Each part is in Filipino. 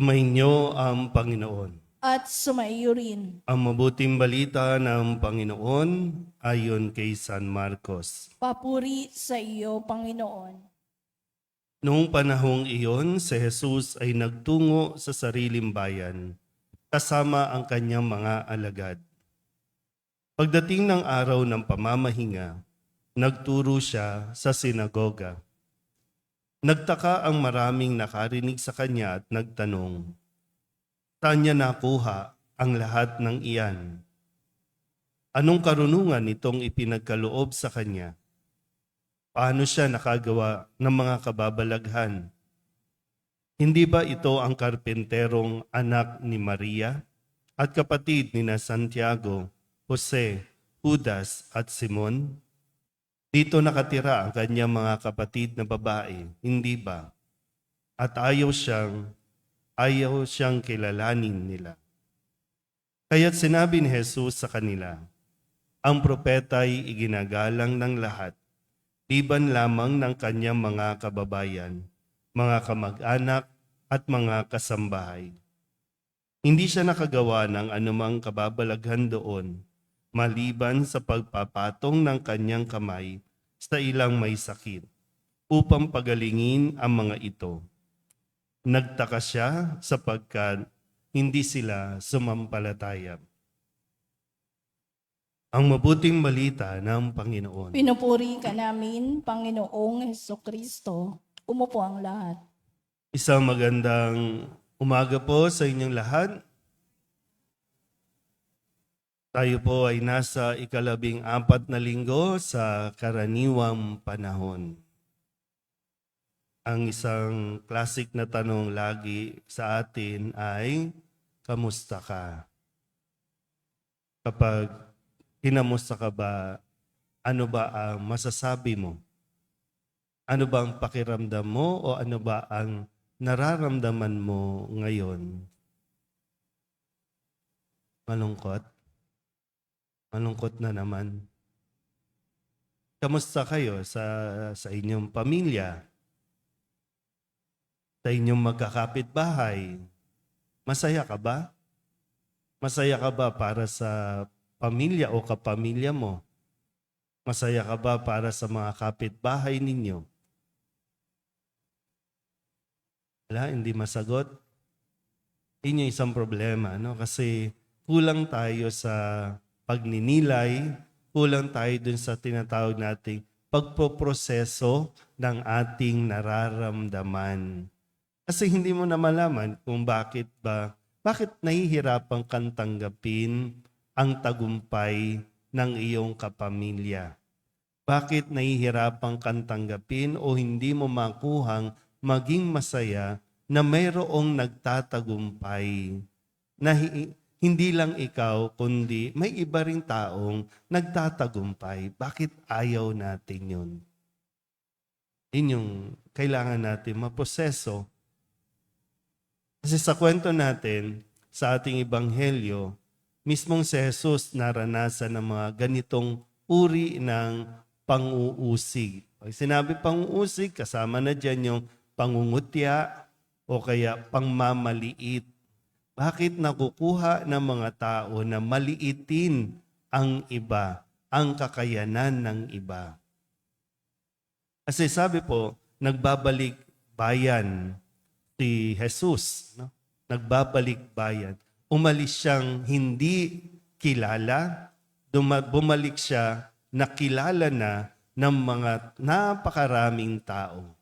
Sumainyo ang Panginoon. at sumaiyo rin. Ang mabuting balita ng Panginoon ayon kay San Marcos. Papuri sa iyo, Panginoon. Noong panahong iyon, si Jesus ay nagtungo sa sariling bayan, kasama ang kanyang mga alagad. Pagdating ng araw ng pamamahinga, nagturo siya sa sinagoga. Nagtaka ang maraming nakarinig sa kanya at nagtanong, Saan niya nakuha ang lahat ng iyan? Anong karunungan itong ipinagkaloob sa kanya? Paano siya nakagawa ng mga kababalaghan? Hindi ba ito ang karpenterong anak ni Maria at kapatid ni na Santiago, Jose, Judas at Simon? Dito nakatira ang kanyang mga kapatid na babae, hindi ba? At ayaw siyang, ayaw siyang kilalanin nila. Kaya't sinabi ni Jesus sa kanila, ang propeta ay iginagalang ng lahat liban lamang ng kanyang mga kababayan, mga kamag-anak at mga kasambahay. Hindi siya nakagawa ng anumang kababalaghan doon, maliban sa pagpapatong ng kanyang kamay sa ilang may sakit, upang pagalingin ang mga ito. Nagtaka siya sapagkat hindi sila sumampalataya. Ang mabuting balita ng Panginoon. Pinupuri ka namin, Panginoong Heso Kristo. Umupo ang lahat. Isang magandang umaga po sa inyong lahat. Tayo po ay nasa ikalabing apat na linggo sa karaniwang panahon. Ang isang classic na tanong lagi sa atin ay, Kamusta ka? Kapag kinamusta ka ba, ano ba ang masasabi mo? Ano ba ang pakiramdam mo o ano ba ang nararamdaman mo ngayon? Malungkot? Malungkot na naman. Kamusta kayo sa, sa inyong pamilya? Sa inyong magkakapit bahay? Masaya ka ba? Masaya ka ba para sa pamilya o kapamilya mo? Masaya ka ba para sa mga kapitbahay ninyo? Wala, hindi masagot. Yun yung isang problema, no? Kasi kulang tayo sa pagninilay, kulang tayo dun sa tinatawag nating pagpoproseso ng ating nararamdaman. Kasi hindi mo na malaman kung bakit ba, bakit nahihirapan kang tanggapin ang tagumpay ng iyong kapamilya. Bakit nahihirapan kang tanggapin o hindi mo makuhang maging masaya na mayroong nagtatagumpay na hi- hindi lang ikaw, kundi may iba ring taong nagtatagumpay. Bakit ayaw natin yun? Yun yung kailangan natin maproseso. Kasi sa kwento natin, sa ating ibanghelyo, mismong si Jesus naranasan ng mga ganitong uri ng panguusig. Pag sinabi panguusig, kasama na dyan yung pangungutya o kaya pangmamaliit. Bakit nakukuha ng mga tao na maliitin ang iba, ang kakayanan ng iba? Kasi sabi po, nagbabalik bayan si Jesus. No? Nagbabalik bayan. Umalis siyang hindi kilala, bumalik siya na kilala na ng mga napakaraming tao.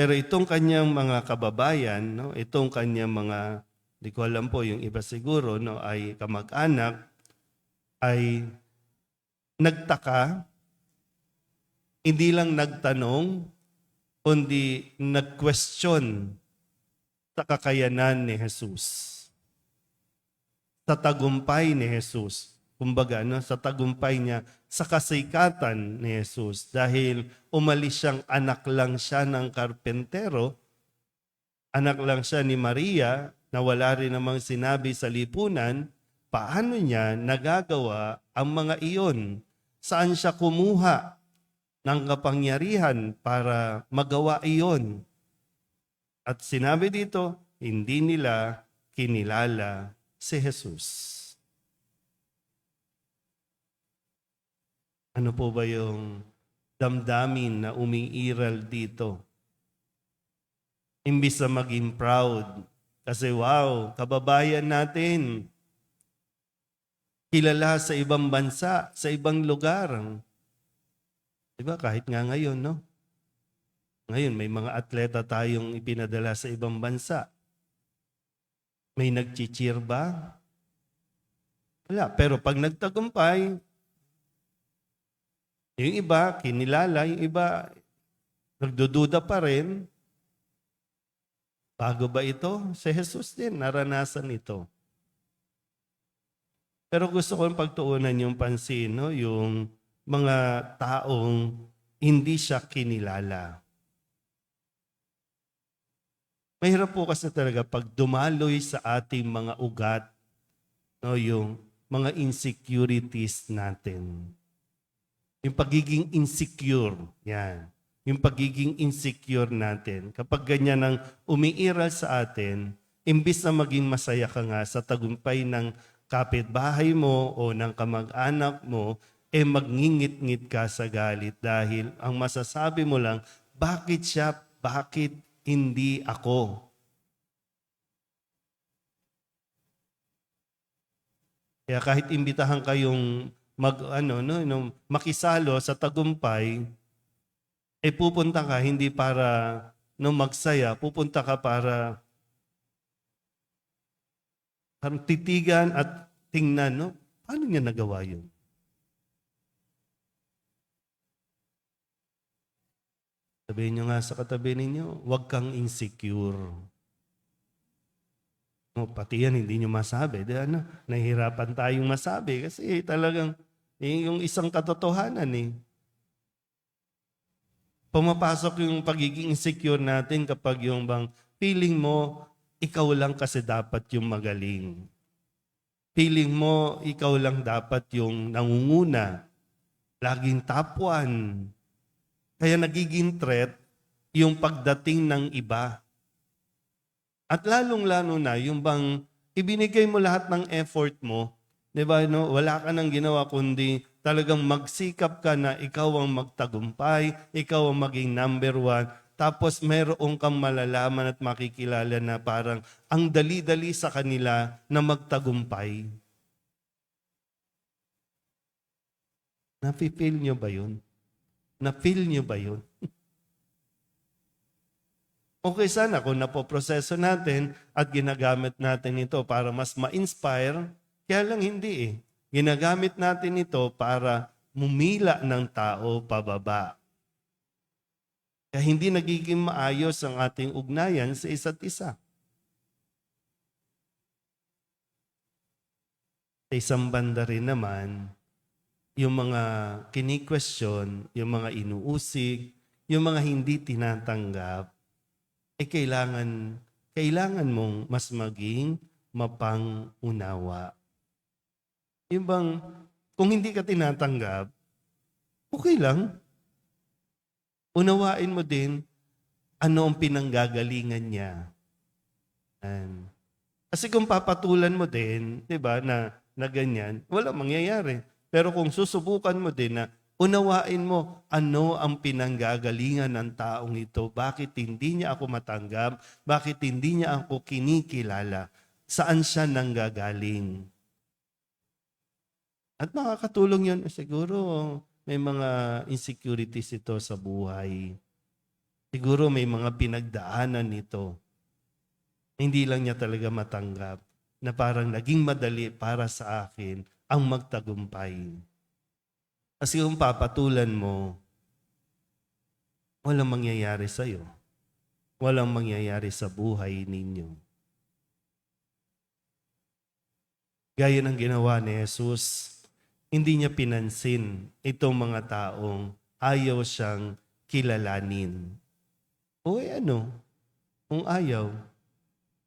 Pero itong kanyang mga kababayan, no, itong kanyang mga, di ko alam po, yung iba siguro, no, ay kamag-anak, ay nagtaka, hindi lang nagtanong, kundi nag-question sa kakayanan ni Jesus. Sa tagumpay ni Jesus. Kumbaga, no, sa tagumpay niya, sa kasikatan ni Jesus. Dahil umalis siyang anak lang siya ng karpentero, anak lang siya ni Maria, na wala rin namang sinabi sa lipunan, paano niya nagagawa ang mga iyon? Saan siya kumuha ng kapangyarihan para magawa iyon? At sinabi dito, hindi nila kinilala si Jesus. Ano po ba yung damdamin na umiiral dito? Imbis na maging proud, kasi wow, kababayan natin, kilala sa ibang bansa, sa ibang lugar. Diba? Kahit nga ngayon, no? Ngayon, may mga atleta tayong ipinadala sa ibang bansa. May nag-cheer ba? Wala. Pero pag nagtagumpay, yung iba, kinilala, yung iba, nagdududa pa rin. Bago ba ito? Si Jesus din, naranasan ito. Pero gusto ko pagtuunan yung pansin, no? yung mga taong hindi siya kinilala. Mahirap po kasi talaga pag dumaloy sa ating mga ugat, no, yung mga insecurities natin. Yung pagiging insecure, yan. Yung pagiging insecure natin. Kapag ganyan ang umiiral sa atin, imbis na maging masaya ka nga sa tagumpay ng kapitbahay mo o ng kamag-anak mo, eh magngingit-ngit ka sa galit dahil ang masasabi mo lang, bakit siya, bakit hindi ako? Kaya kahit imbitahan kayong mag ano no, no makisalo sa tagumpay eh pupunta ka hindi para no magsaya, pupunta ka para parang titigan at tingnan no paano niya nagawa yun? Sabihin niyo nga sa katabi ninyo, huwag kang insecure. No, pati yan hindi nyo masabi. Di, ano, nahihirapan tayong masabi kasi talagang eh, yung isang katotohanan eh. Pumapasok yung pagiging insecure natin kapag yung bang feeling mo, ikaw lang kasi dapat yung magaling. Feeling mo, ikaw lang dapat yung nangunguna. Laging top one. Kaya nagiging threat yung pagdating ng iba. At lalong-lalo na, yung bang ibinigay mo lahat ng effort mo, di ba, no? wala ka nang ginawa kundi talagang magsikap ka na ikaw ang magtagumpay, ikaw ang maging number one, tapos meron kang malalaman at makikilala na parang ang dali-dali sa kanila na magtagumpay. Napi-feel nyo ba yun? Na-feel nyo ba yun? Okay sana kung napoproseso natin at ginagamit natin ito para mas ma-inspire, kaya lang hindi eh. Ginagamit natin ito para mumila ng tao pababa. Kaya hindi nagiging maayos ang ating ugnayan sa isa't isa. Sa isang banda rin naman, yung mga kini-question, yung mga inuusig, yung mga hindi tinatanggap, eh kailangan, kailangan mong mas maging mapangunawa. Yung bang, kung hindi ka tinatanggap, okay lang. Unawain mo din ano ang pinanggagalingan niya. And, kasi kung papatulan mo din, di ba, na, na ganyan, wala mangyayari. Pero kung susubukan mo din na unawain mo ano ang pinanggagalingan ng taong ito, bakit hindi niya ako matanggap, bakit hindi niya ako kinikilala, saan siya nanggagaling. At makakatulong yun, siguro may mga insecurities ito sa buhay. Siguro may mga pinagdaanan nito. Hindi lang niya talaga matanggap na parang naging madali para sa akin ang magtagumpay. Kasi kung papatulan mo, walang mangyayari sa iyo. Walang mangyayari sa buhay ninyo. Gaya ng ginawa ni Jesus, hindi niya pinansin itong mga taong ayaw siyang kilalanin. O eh ano, kung ayaw,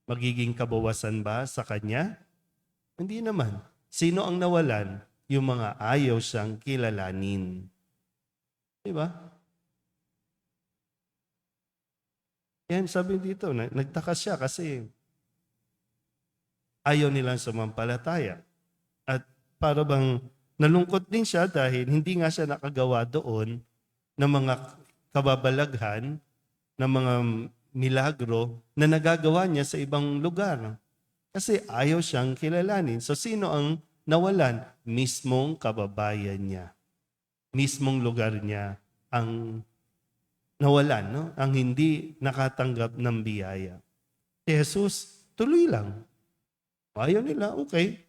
magiging kabawasan ba sa kanya? Hindi naman. Sino ang nawalan? Yung mga ayaw siyang kilalanin. Di ba? Yan, sabi dito, na- nagtaka siya kasi ayaw nilang sumampalataya. At para bang nalungkot din siya dahil hindi nga siya nakagawa doon ng mga kababalaghan, ng mga milagro na nagagawa niya sa ibang lugar. Kasi ayaw siyang kilalanin. So sino ang nawalan? Mismong kababayan niya. Mismong lugar niya ang nawalan, no? ang hindi nakatanggap ng biyaya. Si Jesus, tuloy lang. Ayaw nila, okay.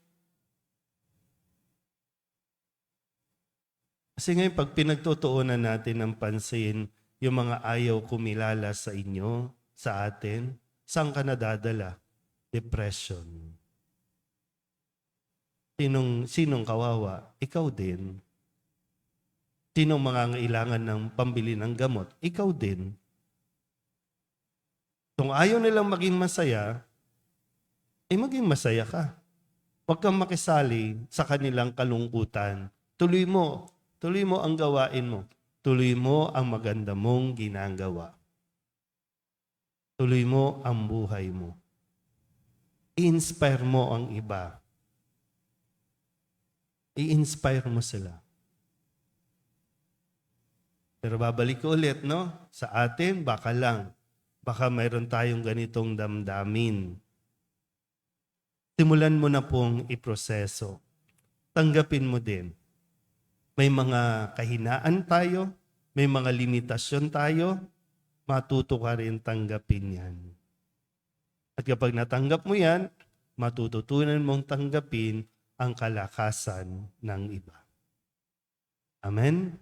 Kasi ngayon, pag pinagtutuunan natin ng pansin yung mga ayaw kumilala sa inyo, sa atin, saan ka nadadala? Depression. Sinong, sinong kawawa? Ikaw din. Sinong mangangailangan ng pambili ng gamot? Ikaw din. Kung ayaw nilang maging masaya, eh maging masaya ka. Huwag kang makisali sa kanilang kalungkutan. Tuloy mo. Tuloy mo ang gawain mo. Tuloy mo ang maganda mong ginagawa. Tuloy mo ang buhay mo. I-inspire mo ang iba. I-inspire mo sila. Pero babalik ko ulit, no? Sa atin, baka lang. Baka mayroon tayong ganitong damdamin. Simulan mo na pong iproseso. Tanggapin mo din. May mga kahinaan tayo, may mga limitasyon tayo, matuto ka rin tanggapin yan. At kapag natanggap mo yan, matututunan mong tanggapin ang kalakasan ng iba. Amen?